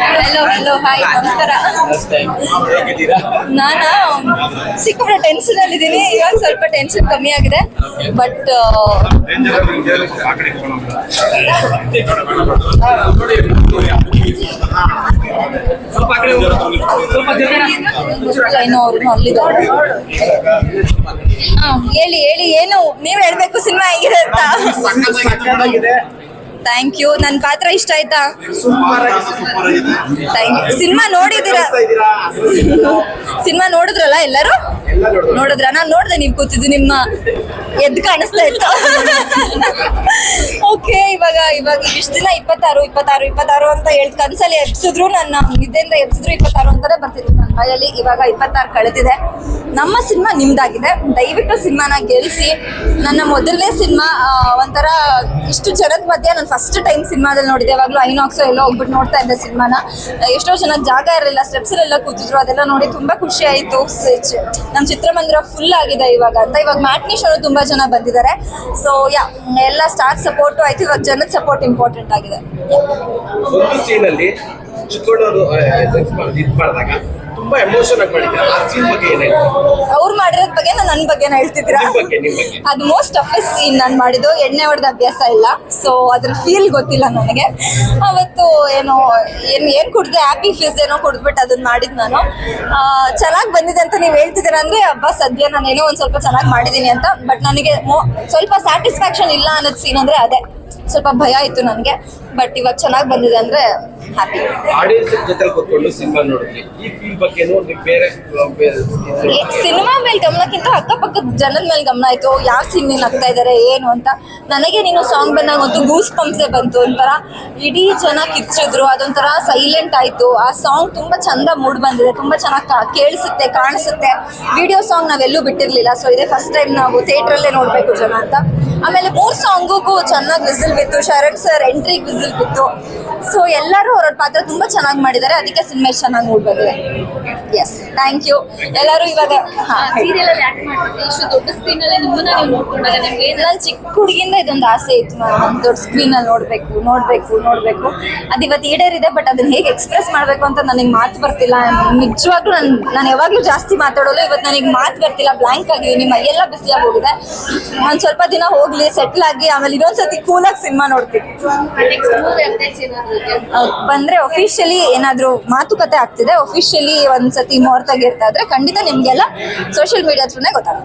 Hello hello hi ನಮಸ್ಕಾರ. ನಾನು ಸಿಕ್ಕಾಪಟ್ಟೆ ಟೆನ್ಷನ್ ಅಲ್ಲಿ ಇದ್ದೀನಿ ಇವಾಗ ಸ್ವಲ್ಪ ಟೆನ್ಷನ್ ಕಮ್ಮಿ ಆಗಿದೆ. ಬಟ್ ಏನೋ ಅವ್ರು ಅಲ್ಲಿದ್ದಾರೆ ಹೇಳಿ ಹೇಳಿ, ಏನು, ನೀವ್ ಹೇಳ್ಬೇಕು ಸಿನಿಮಾ ಹೇಗಿದೆ ಅಂತ. ಥ್ಯಾಂಕ್ ಯು ನನ್ನ ಪಾತ್ರ ಇಷ್ಟ ಆಯ್ತಾ? ಸಿನಿಮಾ ಇದ್ದೀರಾ ಸಿನಿಮಾ ನೋಡಿದ್ರಲ್ಲ ಎಲ್ಲರೂ? ಎಲ್ಲ ನೋಡು ನೋಡಿದ್ರ? ನಾನು ನೋಡಿದೆ ನೀವು ಕೂತಿದ್ದು ನಿಮ್ಮ ಎದ್ದು ಕಾಣಿಸ್ತಾ ಇತ್ತು. ಓಕೆ ಇವಾಗ ಇವಾಗ ಇಷ್ಟು ದಿನ ಇಪ್ಪತ್ತಾರು ಇಪ್ಪತ್ತಾರು ಇಪ್ಪತ್ತಾರು ಅಂತ ಹೇಳ್ ಕನ್ಸಲ್ಲಿ ಎಬ್ಸಿದ್ರು ನನ್ನ ನಿದ್ದೆಯಿಂದ ಎಬ್ಸಿದ್ರು ಇಪ್ಪತ್ತಾರು ಅಂತಾನೆ ಬರ್ತಿದ್ರು ನನ್ನ ಬಾಯಲ್ಲಿ. ಇವಾಗ ಇಪ್ಪತ್ತಾರು ಕಳೆದಿದೆ. ನಮ್ಮ ಸಿನಿಮಾ ನಿಮ್ದಾಗಿದೆ. ದಯವಿಟ್ಟು ಸಿನಿಮಾನ ಗೆಲ್ಲಿಸಿ ನನ್ನ ಮೊದಲನೇ ಸಿನಿಮಾ ಒಂಥರ ಇಷ್ಟು ಜನದ ಮಧ್ಯೆ ನಾನು ಫಸ್ಟ್ ಟೈಮ್ ಸಿನಿಮಾದಲ್ಲಿ ನೋಡಿದೆ ಯಾವಾಗಲೂ ಐನಾಕ್ಸ್ ಎಲ್ಲೋ ಹೋಗ್ಬಿಟ್ಟು ನೋಡ್ತಾ ಇದ್ದೆ ಸಿನಿಮಾನ. ಎಷ್ಟೋ ಜನ ಜಾಗ ಇರಲಿಲ್ಲ ಸ್ಟೆಪ್ಸ್ ಎಲ್ಲ ಕೂತಿದ್ರು. ಅದೆಲ್ಲ ನೋಡಿ ತುಂಬಾ ಖುಷಿ ಆಯ್ತು. ನಮ್ಮ ಚಿತ್ರಮಂದಿರ ಫುಲ್ ಆಗಿದೆ ಇವಾಗ ಅಂತ. ಇವಾಗ ಮ್ಯಾಟ್ನಿ ಅವರು ತುಂಬಾ ಜನ ಬಂದಿದ್ದಾರೆ. ಸೊ ಯಾ ಎಲ್ಲ ಸ್ಟಾರ್ ಸಪೋರ್ಟ್ ಆಯ್ತು. ಇವಾಗ ಜನದ ಸಪೋರ್ಟ್ ಇಂಪಾರ್ಟೆಂಟ್ ಆಗಿದೆ. ತುಂಬಾ ಎಮೋಷನ್ ಆಗಿ ಮಾಡಿದ್ದಾರೆ? ಆ ಸೀನ್ ಬಗ್ಗೆ ಏನ್ ಹೇಳ್ತೀರಾ? ಅವ್ರು ಮಾಡಿರೋದ್ ಬಗ್ಗೆ ನಾನು ನನ್ನ ಬಗ್ಗೆನ ಹೇಳ್ತಿದ್ದೀರಾ? ನಿಮ್ ಬಗ್ಗೆ ನಿಮ್ ಬಗ್ಗೆ. ಅದು ಮೋಸ್ಟ್ ಟಫೆಸ್ಟ್ ಸೀನ್ ನಾನು ಮಾಡಿದ್ದು ಎಣ್ಣೆ ಹೊಡೆದ ಅಭ್ಯಾಸ ಇಲ್ಲ. ಸೊ ಅದ್ರ ಫೀಲ್ ಗೊತ್ತಿಲ್ಲ ನನಗೆ. ಅವತ್ತು ಏನೋ ಏನು ಏನು ಕುಡ್ದೆ ಹ್ಯಾಪಿ ಫೀಸ್ ಏನೋ ಕುಡ್ದ್ಬಿಟ್ಟು ಅದನ್ನ ಮಾಡಿದ್ ನಾನು. ಚೆನ್ನಾಗಿ ಬಂದಿದೆ ಅಂತ ನೀವು ಹೇಳ್ತಿದ್ದೀರಾ ಅಂದ್ರೆ ಹಬ್ಬ ಸದ್ಯ ನಾನು ಏನೋ ಒಂದು ಸ್ವಲ್ಪ ಚೆನ್ನಾಗಿ ಮಾಡಿದ್ದೀನಿ ಅಂತ. ಬಟ್ ನನಗೆ ಮೊ- ಸ್ವಲ್ಪ ಸ್ಯಾಟಿಸ್ಫ್ಯಾಕ್ಷನ್ ಇಲ್ಲ ಅನ್ನೋದು ಸೀನ್ ಅಂದ್ರೆ ಅದೇ. ಸ್ವಲ್ಪ ಭಯ ಇತ್ತು ನನಗೆ. ಬಟ್ ಇವಾಗ ಚೆನ್ನಾಗಿ ಬಂದಿದೆ ಅಂದ್ರೆ ಹ್ಯಾಪಿ ಆಡಿಯನ್ಸ್ ಜೊತೆ ಕೂತ್ಕೊಂಡು ಸಿನಿಮಾ ಈ ಫೀಲ್ ಬೇರೆ ಮೇಲೆ ಗಮನಕ್ಕಿಂತ ಅಕ್ಕಪಕ್ಕದ ಜನದ ಮೇಲೆ ಗಮನ ಆಯ್ತು. ಯಾವ ಸಿನಿಮಾ ಆಗ್ತಾ ಇದಾರೆ ಏನು ಅಂತ. ನನಗೆ ನೀನು ಸಾಂಗ್ ಬಂದಾಗ ಒಂದು ಗೂಸ್ ಪಂಪ್ಸೆ ಬಂತು. ಒಂಥರ ಇಡೀ ಜನ ಕಿಚ್ಚಿದ್ರು ಅದೊಂಥರ ಸೈಲೆಂಟ್ ಆಯ್ತು. ಆ ಸಾಂಗ್ ತುಂಬಾ ಚಂದ ಮೂಡ್ ಬಂದಿದೆ. ತುಂಬಾ ಚೆನ್ನಾಗಿ ಕೇಳಿಸುತ್ತೆ ಕಾಣಿಸುತ್ತೆ. ವಿಡಿಯೋ ಸಾಂಗ್ ನಾವೆಲ್ಲೂ ಬಿಟ್ಟಿರ್ಲಿಲ್ಲ. ಸೊ ಇದೇ ಫಸ್ಟ್ ಟೈಮ್ ನಾವು ಥಿಯೇಟರ್ ಅಲ್ಲೇ ನೋಡ್ಬೇಕು ಜನ ಅಂತ. ಆಮೇಲೆ ಮೂರ್ ಸಾಂಗಿಗೂ ಚೆನ್ನಾಗಿ ವಿಸಿಲ್ ಬಿತ್ತು ಶರಣ್ ಸರ್ ಎಂಟ್ರಿ ವಿಸಿಲ್ ಬಿತ್ತು ಸೊ ಎಲ್ಲರೂ ಅವ್ರ ಪಾತ್ರ ತುಂಬಾ ಚೆನ್ನಾಗಿ ಮಾಡಿದ್ದಾರೆ. ಅದಕ್ಕೆ ಸಿನಿಮಾ ಚೆನ್ನಾಗಿ ಮೂಡ್ ಬಂದಿದೆ ಎಸ್ ಥ್ಯಾಂಕ್ ಯು ಎಲ್ಲರೂ ಇವಾಗ ಸೀರಿಯಲ್ ಅಲ್ಲಿ ಆಕ್ಟ್ ಮಾಡ್ತಿದ್ದೆ ಇಷ್ಟು ದೊಡ್ಡ ಸ್ಕ್ರೀನ್ ಅಲ್ಲಿ ನಿಮ್ಮನ್ನ ನೀವು ನೋಡ್ಕೊಂಡಾಗ ನಿಮ್ಗೆ ನಾನು ಚಿಕ್ಕ ಹುಡುಗಿಯಿಂದ ಇದೊಂದು ಆಸೆ ಇತ್ತು ನಾನು ದೊಡ್ಡ ಸ್ಕ್ರೀನ್ ಅಲ್ಲಿ ನೋಡ್ಬೇಕು ನೋಡ್ಬೇಕು ನೋಡ್ಬೇಕು. ಅದು ಇವತ್ತು ಈಡೇರಿದೆ ಬಟ್ ಅದನ್ನ ಹೇಗೆ ಎಕ್ಸ್ಪ್ರೆಸ್ ಮಾಡ್ಬೇಕು ಅಂತ ನನಗೆ ಮಾತು ಬರ್ತಿಲ್ಲ. ನಿಜವಾಗ್ಲೂ ನಾನು ನಾನು ಯಾವಾಗ್ಲೂ ಜಾಸ್ತಿ ಮಾತಾಡೋಲ್ಲ. ಇವತ್ತು ನನಗೆ ಮಾತು ಬರ್ತಿಲ್ಲ. ಬ್ಲಾಂಕ್ ಆಗಿದ್ದೀನಿ ಮೈಯೆಲ್ಲ ಬಿಸಿಯಾಗಿ ಹೋಗಿದೆ. ಒಂದ್ ಸ್ವಲ್ಪ ದಿನ ಹೋಗ್ಲಿ ಸೆಟ್ಲ್ ಆಗಿ ಆಮೇಲೆ ಇನ್ನೊಂದ್ಸತಿ ಕೂಲಾಗಿ ಸಿನಿಮಾ ನೋಡ್ತೀವಿ. ಬಂದ್ರೆ ಅಫಿಷಿಯಲಿ ಏನಾದ್ರೂ ಮಾತುಕತೆ ಆಗ್ತಿದೆ ಅಫಿಷಿಯಲಿ ಒಂದ್ಸತಿ ಮುಹೂರ್ತ ಗಿರ್ತಾ ಖಂಡಿತ ನಿಮ್ಗೆಲ್ಲ ಸೋಷಿಯಲ್ ಮೀಡಿಯಾ ಥ್ರೂನೇ ಗೊತ್ತಾಗುತ್ತೆ.